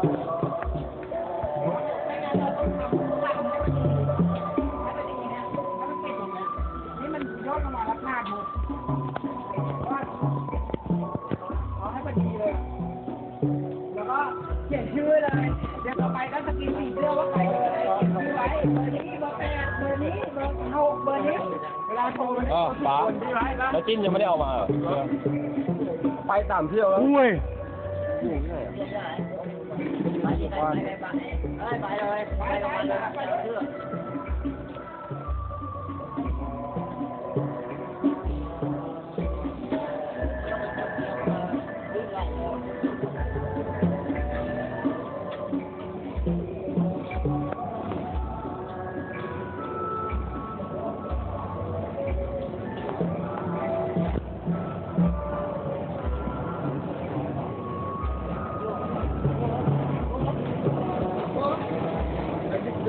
นี่มันยอดลงมารับหน้าหมดเอาให้พอดีเลยแล้วก็เขียนชื่อเลยเดี๋ยวต่อไปก็สกรีนสีเสื้อว่าใครเบอร์อะไรเขียนชื่อไว้เบอร์นี้เบอร์แปดเบอร์นี้เบอร์หกเบอร์นี้เวลาโทรไปอ๋อป๋าคนที่ไว้แล้วจิ้นยังไม่ได้เอามาเหรอไปสามเที่ยวแล้ว อุ้ย บอกอยู่อยู่เวลาอ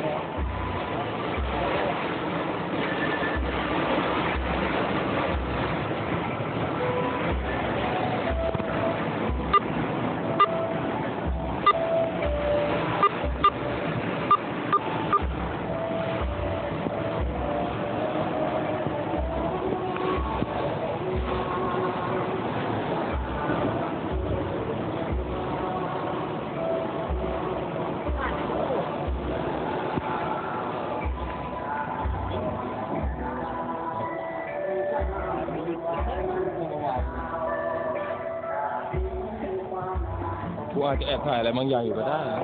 Thank you. กูอาจจะแอบถ่ายอะไรบางอย่างอยู่ก็ได้นะ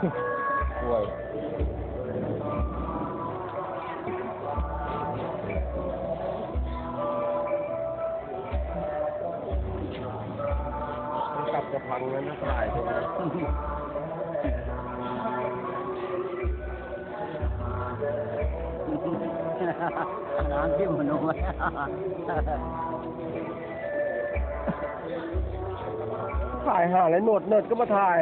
แม่ด้วยกลับจะพังแล้วนะถ่ายตรงนี้น้ำที่มันน้อย ถ่ายหาอะไรหนวดเนิดก็มาถ่าย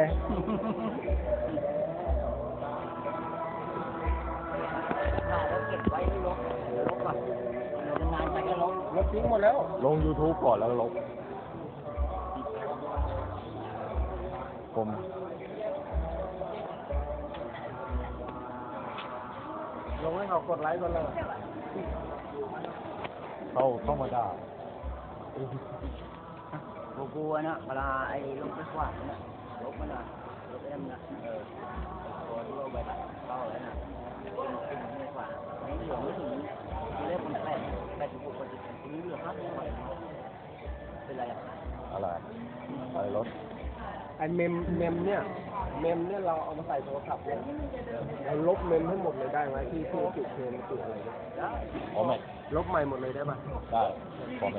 แล้วเก็บไว้ให้ลบเดี๋ยวลบก่อนเดี๋ยวนานไปก็ลบลบทิ้งหมดแล้ว ลง YouTube ก่อนแล้วลบผมลงให้เขากดไลค์ก่อนเลย เข้าเข้ามาด่า กูกลัวนะเวลาไอ้ลบไปกวาเนี่ยลบมันอะลบไปทำนะเออตัวที่เราไปตัดเ้าแล้วนะเป็นไม่กว่าไม่เหลือไม่ถึงเรียกมันแปดแปดสิบหกแปดสิบเจ็ดนี้เหลือห้าสิบเป็นไรอะอะไรอะไรรถไอเมมเมมเนี่ย เมมเนี่ยเราเอามาใส่โทรศัพท์เนี่ยเราลบเมมให้หมดเลยได้ไหมที่ที่จุดเทนจุดอะไรเนี่ยพอไหมลบใหม่หมดเลยได้ปะได้พอไหม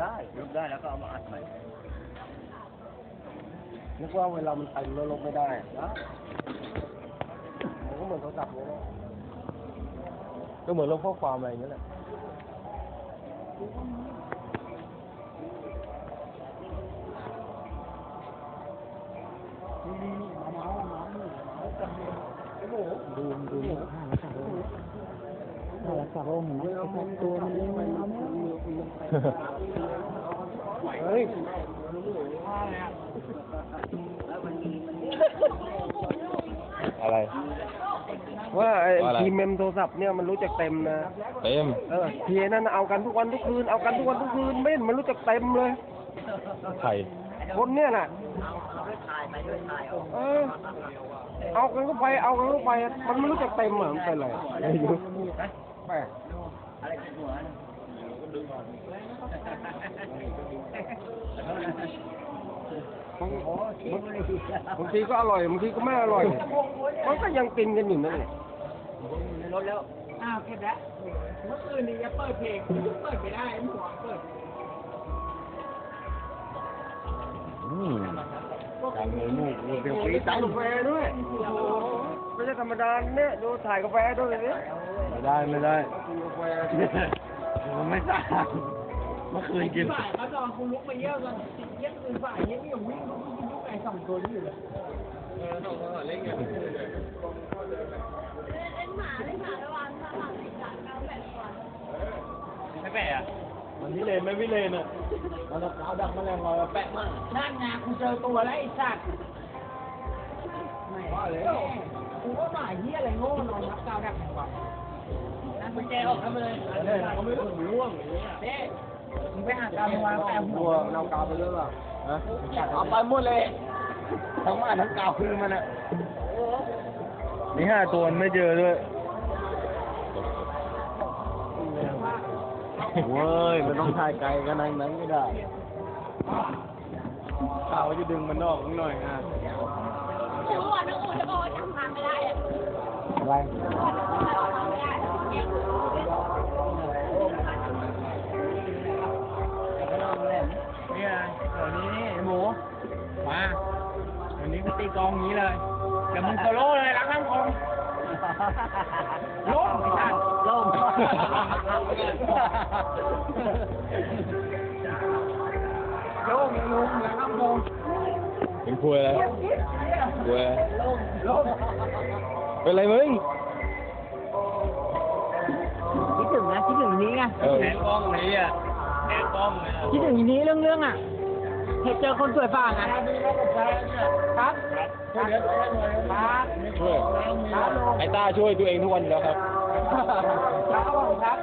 ได้ลบได้แล้วก็เอามาอัดใหม่นึกว่าเวลามันเต็มแล้วลบไม่ได้อะมันก็เหมือนโทรศัพท์เลยนะก็เหมือนลบข้อความอะไรอย่างเงี้ยแหละดูดูห้าละสามห้าละสามเห็นไหมตัวมันเล็กมันเอาไม่ เฮ้ยแล้วมันมีมันมีอะไร ว่าไอ้ว่าอะไร ทีมเมมโทรศัพท์เนี่ยมันรู้จักเต็มนะ เต็มเออทีนั่นน่ะเอากันทุกวันทุกคืน เอากันทุกวันทุกคืนไม่เห็นมันรู้จักเต็มเลย ไข่คนเนี่ยน่ะเอาด้วยถ่ายไปด้วยถ่ายออกเออเอากันเข้าไป เอากันเข้าไป มันไม่รู้จักเต็มอะมันเป็นไรไม่รู้แปลก อะไรติดหัวน่ะ บางบางทีก็อร่อยบางทีก็ไม่อร่อย มันก็ยังกินกันอยู่นั่นแหละในรถแล้ว อ้าวเก็บแล้วเมื่อคืนนี้จะเปิดเพลงเปิดไม่ได้ไอ้หัวเปิดอืมการเงินลูกลูกเดียวมีกาแฟด้วยไม่ใช่ธรรมดาเนี่ยดูถ่ายกาแฟด้วยเนี่ยไม่ได้ไม่ได้กินกาแฟผมไม่ทราบ เมื่อคืนกินฝ่ายเขาจองคุณลุกไปเยี่ยวกันติดเยี่ยมคืนฝ่ายเยี่ยมยังวิ่งลุกกินลูกไก่สองตัวนี่อยู่เลยไม่แปะอะมันวิเลนไม่วิเลนอะมันเอาดักแมลงลอยแปะมากนั่นไงกูเจอตัวแล้วไอ้สัตว์ไม่ว่าเลยกูก็หมาเยี่ยอะไรโง่นอนรับกาวดักกว่านั่นกุญแจออกทำเลยเขาไม่รู้ร่วงเด้มึง ไปหากาวมาวางแปะหัตัววเรากาวไปเยอะป่ะฮะเอาไปหมดเลย ทั้งบ้านทั้งกาวคือมันอะนี่ห้าตัวไม่เจอด้วยเว้ยมันต้องถ่ายไกลกันนั้นนั้นก็ได้ข่าวจะดึงมันออกหน่อยนะรู้ว่าน้องอูจะบอกว่าจำทางไม่ได้อะอะไร เนี่ยตัวนี้นี่หมูมาวันนี้กูตีกองนี้เลยเดี๋ยวมึงโซโล่เลยรักข้างคงล้มไอ้สัตว์ล่มโยงยังลงรักข้างคงเป็นคุยอะไรคุยอะไรล้มเป็นไรมึงคิดถึงนะคิดถึงนี้ไงเออคิดถึงนี้เรื่องเรื่องอะ เห็นเจอคนสวยฝ่าไงครับครับช่วยไอ้ต้าช่วยตัวเองทุกวันอยู่แล้วครับ ครับผมครับ